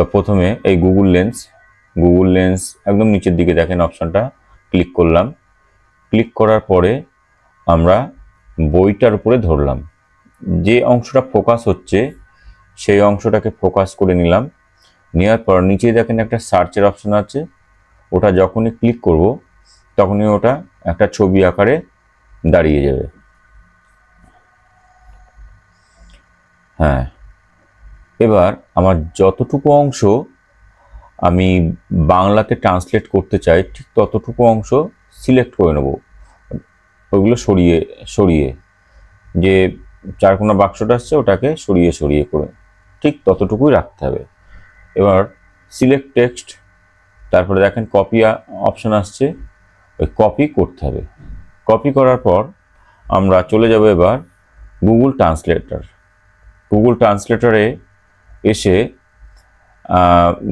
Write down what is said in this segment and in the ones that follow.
তো প্রথমে এই গুগল লেন্স গুগল লেন্স একদম নিচের দিকে দেখেন অপশানটা, ক্লিক করলাম। ক্লিক করার পরে আমরা বইটার উপরে ধরলাম। যে অংশটা ফোকাস হচ্ছে, সেই অংশটাকে ফোকাস করে নিলাম। নেওয়ার পর নিচে দেখেন একটা সার্চের অপশন আছে। ওটা যখনই ক্লিক করব, তখনই ওটা একটা ছবি আকারে দাঁড়িয়ে যাবে। হ্যাঁ। এবার আমার যতটুকু অংশ আমি বাংলাতে ট্রান্সলেট করতে চাই, ঠিক ততটুকু অংশ সিলেক্ট করে নেব। ওইগুলো সরিয়ে সরিয়ে, যে চারকোনা বাক্সটা আসছে ওটাকে সরিয়ে সরিয়ে করে, ঠিক ততটুকুই রাখতে হবে। এবার সিলেক্ট টেক্সট তারপরে দেখেন কপি অপশন আসছে, ওই কপি করতে হবে। কপি করার পর আমরা চলে যাব এবার গুগল ট্রান্সলেটর গুগল ট্রান্সলেটরে এসে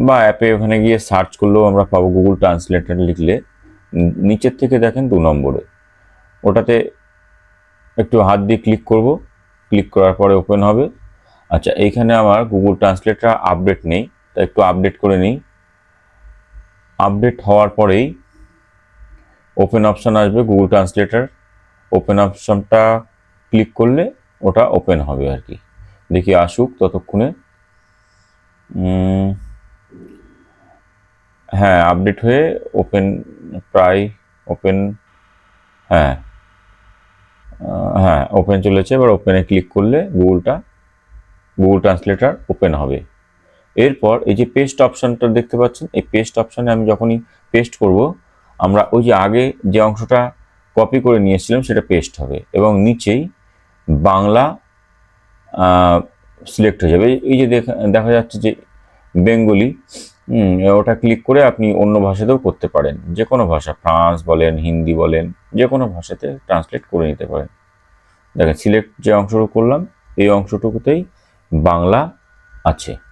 বা অ্যাপে ওখানে গিয়ে সার্চ করলেও আমরা পাবো গুগল ট্রান্সলেটার লিখলে। নিচের থেকে দেখেন দু নম্বরে। ওটাতে একটু হাত দিয়ে ক্লিক করব। ক্লিক করার পরে ওপেন হবে। আচ্ছা এইখানে আমার গুগল ট্রান্সলেটার আপডেট নেই তা একটু আপডেট করে নিই। আপডেট হওয়ার পরেই ওপেন অপশান আসবে গুগল ট্রান্সলেটার। ওপেন অপশনটা ক্লিক করলে ওটা ওপেন হবে আর কি। দেখি আসুক ততক্ষণে। হ্যাঁ আপডেট হয়ে ওপেন প্রায় ওপেন হ্যাঁ হ্যাঁ ওপেন চলেছে। এবার ওপেনে ক্লিক করলে গুগলটা গুগল ট্রান্সলেটার ওপেন হবে। এরপর এই যে পেস্ট অপশানটা দেখতে পাচ্ছেন, এই পেস্ট অপশানে আমি যখনই পেস্ট করব, আমরা ওই যে আগে যে অংশটা কপি করে নিয়েছিলাম, সেটা পেস্ট হবে। এবং নিচেই বাংলা সিলেক্ট হয়ে যাবে। এই- যে দেখা যাচ্ছে যে বেঙ্গলি ওটা ক্লিক করে আপনি অন্য ভাষাতেও করতে পারেন। যে কোনো ভাষা ফ্রান্স বলেন হিন্দি বলেন, যে কোনো ভাষাতে ট্রান্সলেট করে নিতে পারেন। দেখেন সিলেক্ট যে অংশটুকু করলাম, এই অংশটুকুতেই বাংলা আছে।